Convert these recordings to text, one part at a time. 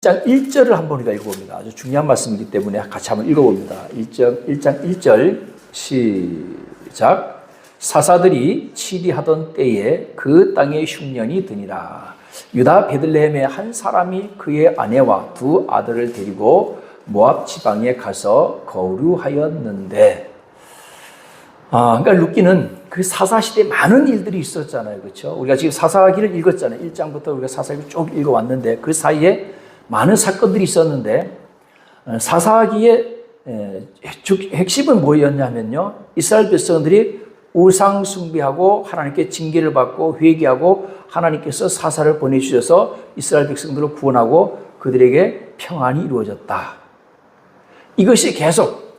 1장 1절을 한번 우리가 읽어봅니다. 아주 중요한 말씀이기 때문에 같이 한번 읽어봅니다. 1장, 1장 1절 시작 사사들이 치리하던 때에 그 땅에 흉년이 드니라 유다 베들레헴의 한 사람이 그의 아내와 두 아들을 데리고 모압 지방에 가서 거류하였는데 아, 그러니까 루키는 그 사사 시대에 많은 일들이 있었잖아요. 그렇죠? 우리가 지금 사사기를 읽었잖아요. 1장부터 우리가 사사기를 쭉 읽어 왔는데 그 사이에 많은 사건들이 있었는데 어, 사사기의 핵심은 뭐였냐면요. 이스라엘 백성들이 우상 숭배하고 하나님께 징계를 받고 회개하고 하나님께서 사사를 보내주셔서 이스라엘 백성들을 구원하고 그들에게 평안이 이루어졌다. 이것이 계속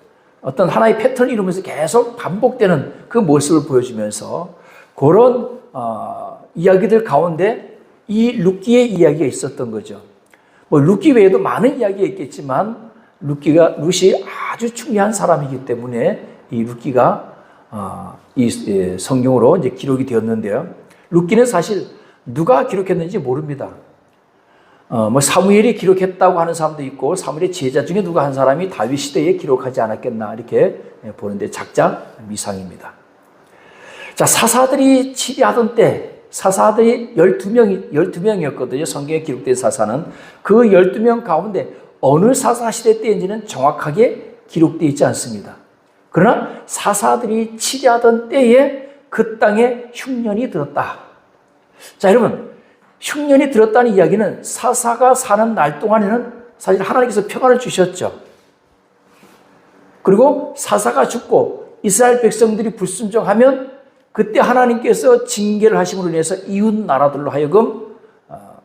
어떤 하나의 패턴을 이루면서 계속 반복되는 그 모습을 보여주면서 그런 어, 이야기들 가운데 이 루키의 이야기가 있었던 거죠. 뭐 루키 외에도 많은 이야기가 있겠지만 루키가 루시 아주 중요한 사람이기 때문에 이 루키가 어, 이 예, 성경으로 이제 기록이 되었는데요. 루키는 사실 누가 기록했는지 모릅니다. 어, 뭐 사무엘이 기록했다고 하는 사람도 있고 사무엘의 제자 중에 누가 한 사람이 다윗 시대에 기록하지 않았겠나 이렇게 예, 보는데 작자 미상입니다. 자, 사사들이 치리하던 때 사사들이 12명이 12명이었거든요. 성경에 기록된 사사는 그 12명 가운데 어느 사사 시대 때인지는 정확하게 기록되어 있지 않습니다. 그러나 사사들이 치리하던 때에 그 땅에 흉년이 들었다. 자, 여러분 흉년이 들었다는 이야기는 사사가 사는 날 동안에는 사실 하나님께서 평안을 주셨죠. 그리고 사사가 죽고 이스라엘 백성들이 불순종하면 그때 하나님께서 징계를 하심으로 인해서 이웃 나라들로 하여금 어,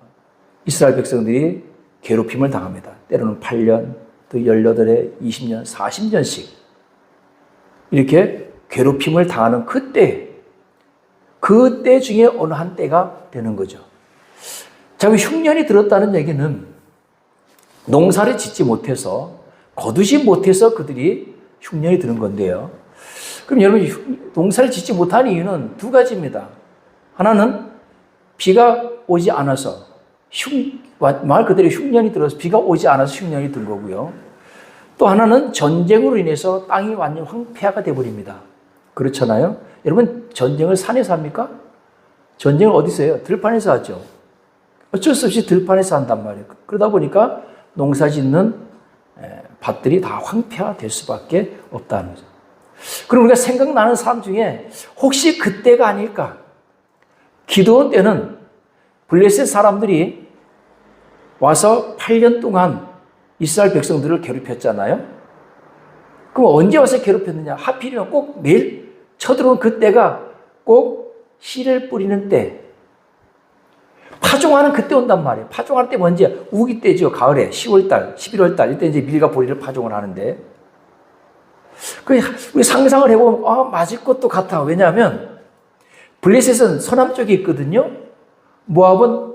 이스라엘 백성들이 괴롭힘을 당합니다. 때로는 8년, 또 18해, 20년, 40년씩 이렇게 괴롭힘을 당하는 그때, 그때 중에 어느 한 때가 되는 거죠. 자, 그 흉년이 들었다는 얘기는 농사를 짓지 못해서 거두지 못해서 그들이 흉년이 드는 건데요. 그럼 여러분 흉- 농사를 짓지 못한 이유는 두 가지입니다. 하나는 비가 오지 않아서 흉, 말 그대로 흉년이 들어서 비가 오지 않아서 흉년이 든 거고요. 또 하나는 전쟁으로 인해서 땅이 완전 황폐화가 되어버립니다. 그렇잖아요. 여러분 전쟁을 산에서 합니까? 전쟁을 어디서 해요? 들판에서 하죠. 어쩔 수 없이 들판에서 한단 말이에요. 그러다 보니까 농사 짓는 에, 밭들이 다 황폐화 될 수밖에 없다는 거죠. 그럼 우리가 생각나는 사람 중에 혹시 그때가 아닐까? 기도원 때는 블레셋 사람들이 와서 8년 동안 이스라엘 백성들을 괴롭혔잖아요. 그럼 언제 와서 괴롭혔느냐? 하필이면 꼭 매일 쳐들어온 그때가 꼭 씨를 뿌리는 때, 파종하는 그때 온단 말이에요. 파종할 때 언제? 우기 때죠. 가을에 10월 달, 11월 달 이때 이제 밀과 보리를 파종을 하는데 그 우리 상상을 해보면 아 맞을 것도 같아. 왜냐하면 블레셋은 서남 쪽에 있거든요. 모압은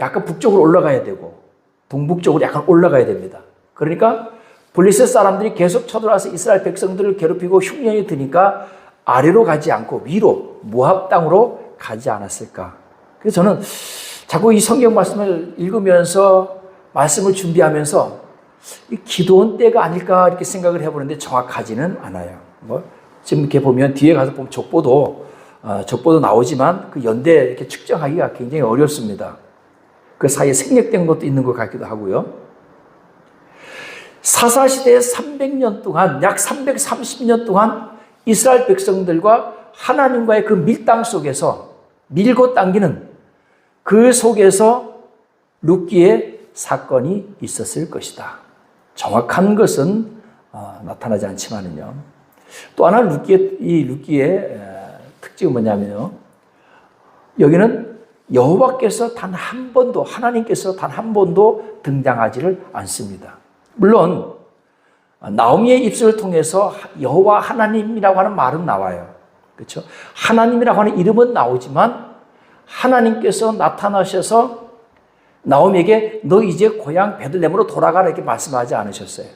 약간 북쪽으로 올라가야 되고 동북쪽으로 약간 올라가야 됩니다. 그러니까 블레셋 사람들이 계속 쳐들어와서 이스라엘 백성들을 괴롭히고 흉년이 드니까 아래로 가지 않고 위로 모압 땅으로 가지 않았을까. 그래서 저는 자꾸 이 성경 말씀을 읽으면서 말씀을 준비하면서 이 기도원 때가 아닐까 이렇게 생각을 해보는데 정확하지는 않아요. 뭐 지금 이렇게 보면 뒤에 가서 보면 족보도 어, 족보도 나오지만 그 연대 이렇게 측정하기가 굉장히 어렵습니다. 그 사이에 생략된 것도 있는 것 같기도 하고요. 사사 시대 300년 동안 약 330년 동안 이스라엘 백성들과 하나님과의 그 밀당 속에서 밀고 당기는 그 속에서 룻기의 사건이 있었을 것이다. 정확한 것은 어, 나타나지 않지만은요. 또 하나 룻기의 이 에, 특징은 뭐냐면요. 여기는 여호와께서 단 한 번도 하나님께서 단 한 번도 등장하지를 않습니다. 물론 나오미의 입술을 통해서 여호와 하나님이라고 하는 말은 나와요. 그렇죠? 하나님이라고 하는 이름은 나오지만 하나님께서 나타나셔서 나오미에게 너 이제 고향 베들레헴으로 돌아가라 이렇게 말씀하지 않으셨어요.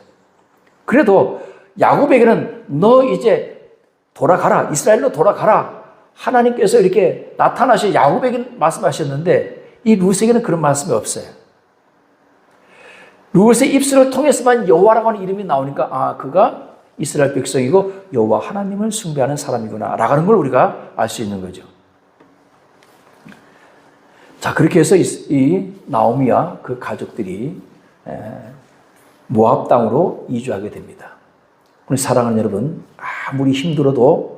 그래도 야곱에게는 너 이제 돌아가라 이스라엘로 돌아가라 하나님께서 이렇게 나타나셔 야곱에게 말씀하셨는데 이 루스에게는 그런 말씀이 없어요. 룻의 입술을 통해서만 여호와라고 하는 이름이 나오니까 아 그가 이스라엘 백성이고 여호와 하나님을 숭배하는 사람이구나 라는 걸 우리가 알 수 있는 거죠. 자 그렇게 해서 이, 이 나오미와 그 가족들이 에, 모압 땅으로 이주하게 됩니다. 우리 사랑하는 여러분 아무리 힘들어도